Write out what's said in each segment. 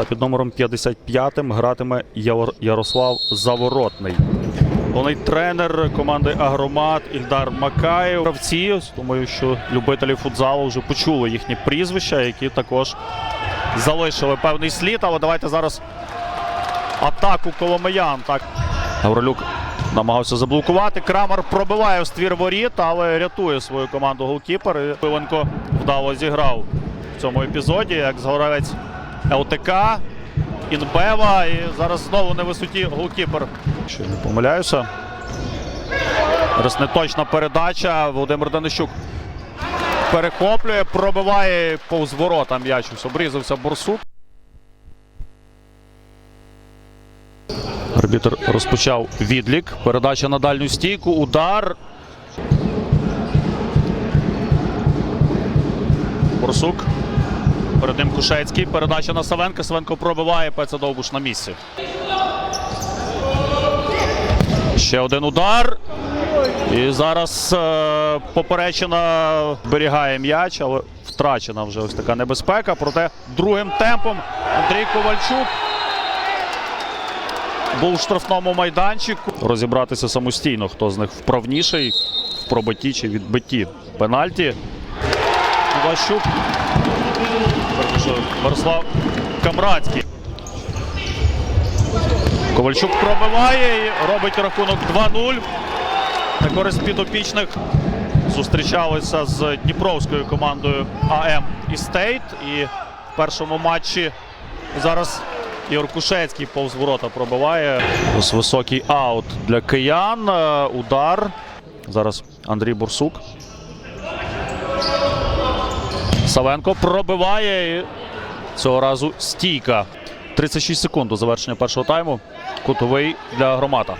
Та під номером 55 гратиме Ярослав Заворотний. Головний тренер команди Агромат Ільдар Макаєв. Гравці, думаю, що любителі футзалу вже почули їхні прізвища, які також залишили певний слід. Але давайте зараз атаку Коломиян. Так. Гаврилюк намагався заблокувати. Крамер пробиває в ствір воріт, але рятує свою команду голкіпер. І Пиленко вдало зіграв в цьому епізоді, як згоравець ЛТК, Інбева. І зараз знову на висоті голкіпер. Що не помиляюся. Зараз неточна передача. Володимир Данищук перехоплює, пробиває повз ворота м'яч. Обрізався Борсук. Арбітр розпочав відлік. Передача на дальню стійку. Удар. Борсук. Перед ним Кушецький. Передача на Савенка. Савенко пробиває. Пеца Довбуш на місці. Ще один удар. І зараз е, поперечина зберігає м'яч, але втрачена вже ось така небезпека. Проте другим темпом Андрій Ковальчук був в штрафному майданчику. Розібратися самостійно, хто з них вправніший в пробитті чи відбитті пенальті. Ковальчук. Мирослав Камрадський. Ковальчук пробиває і робить рахунок 2-0. На користь підопічних зустрічалися з Дніпровською командою АМ Істейт. І в першому матчі зараз Кушецький повз ворота пробиває. Ось високий аут для киян. Е, Удар. Зараз Андрій Бурсук. Савенко пробиває. І цього разу стійка. 36 секунд до завершення першого тайму. Кутовий для громада.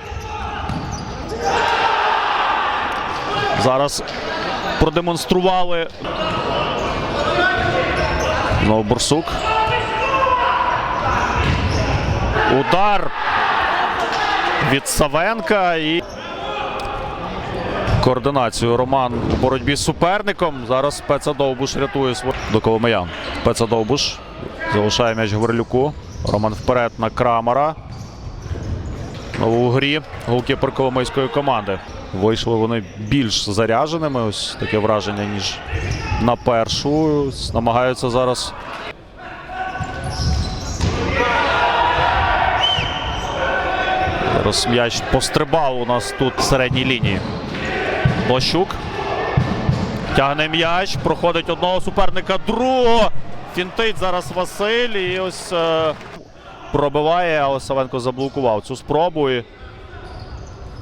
Зараз продемонстрували. Знову Бурсук. Удар від Савенка і координацію Роман у боротьбі з суперником. Зараз Пеца Довбуш рятує свою до Коломиян. Пеца Довбуш залишає м'яч Гаврилюку. Роман вперед на Крамера. У грі голкіпер Коломийської команди. Вийшли вони більш заряженими. Ось таке враження, ніж на першу. Намагаються зараз. Зараз м'яч пострибав у нас тут в середній лінії. Блащук. Тягне м'яч, проходить одного суперника, другого. Фінтить зараз Василь. І ось е, пробиває, але Савенко заблокував цю спробу. І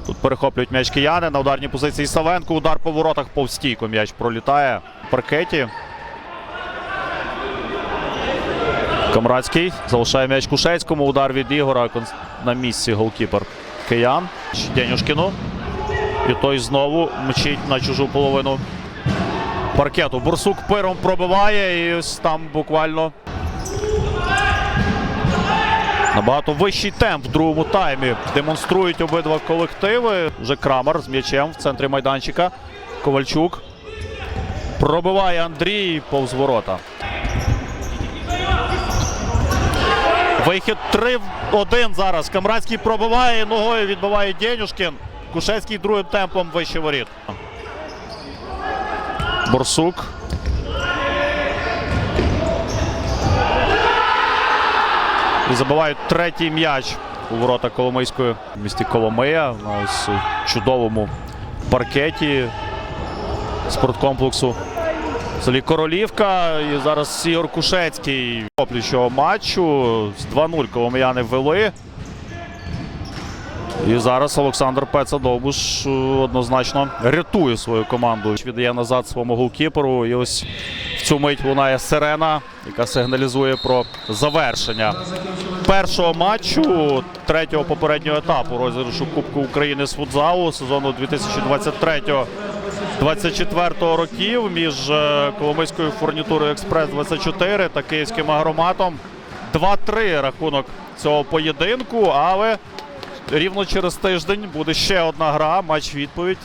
Тут перехоплюють м'яч кияни на ударній позиції Савенко. Удар по воротах повз стійку. М'яч пролітає в паркеті. Камрадський залишає м'яч Кушецькому. Удар від Ігора на місці голкіпер киян. Денюшкіну. І той знову мчить на чужу половину паркету. Бурсук пиром пробиває і ось там буквально Набагато вищий темп в другому таймі демонструють обидва колективи. Вже Крамер з м'ячем в центрі майданчика. Ковальчук. Пробиває Андрій повз ворота. Вихід 3-1 зараз. Камрадський пробиває ногою, відбиває Денюшкін. Кушецький другим темпом вище воріт. Борсук. І забивають третій м'яч у ворота Коломийської в місті Коломия на ось чудовому паркеті спорткомплексу. в Селі Королівка. І зараз Ігор Кушецький оплічого матчу. З 2-0 коломияни ввели. І зараз Олександр Пеца Довбуш е, однозначно рятує свою команду. Віддає назад своєму голкіперу. І ось в цю мить лунає сирена, яка сигналізує про завершення першого матчу третього попереднього етапу розіграшу Кубку України з футзалу сезону 2023-2024 років між е, Коломийською фурнітурою Експрес 24 та київським агроматом. 2-3 рахунок цього поєдинку, але рівно через тиждень буде ще одна гра, матч відповідь.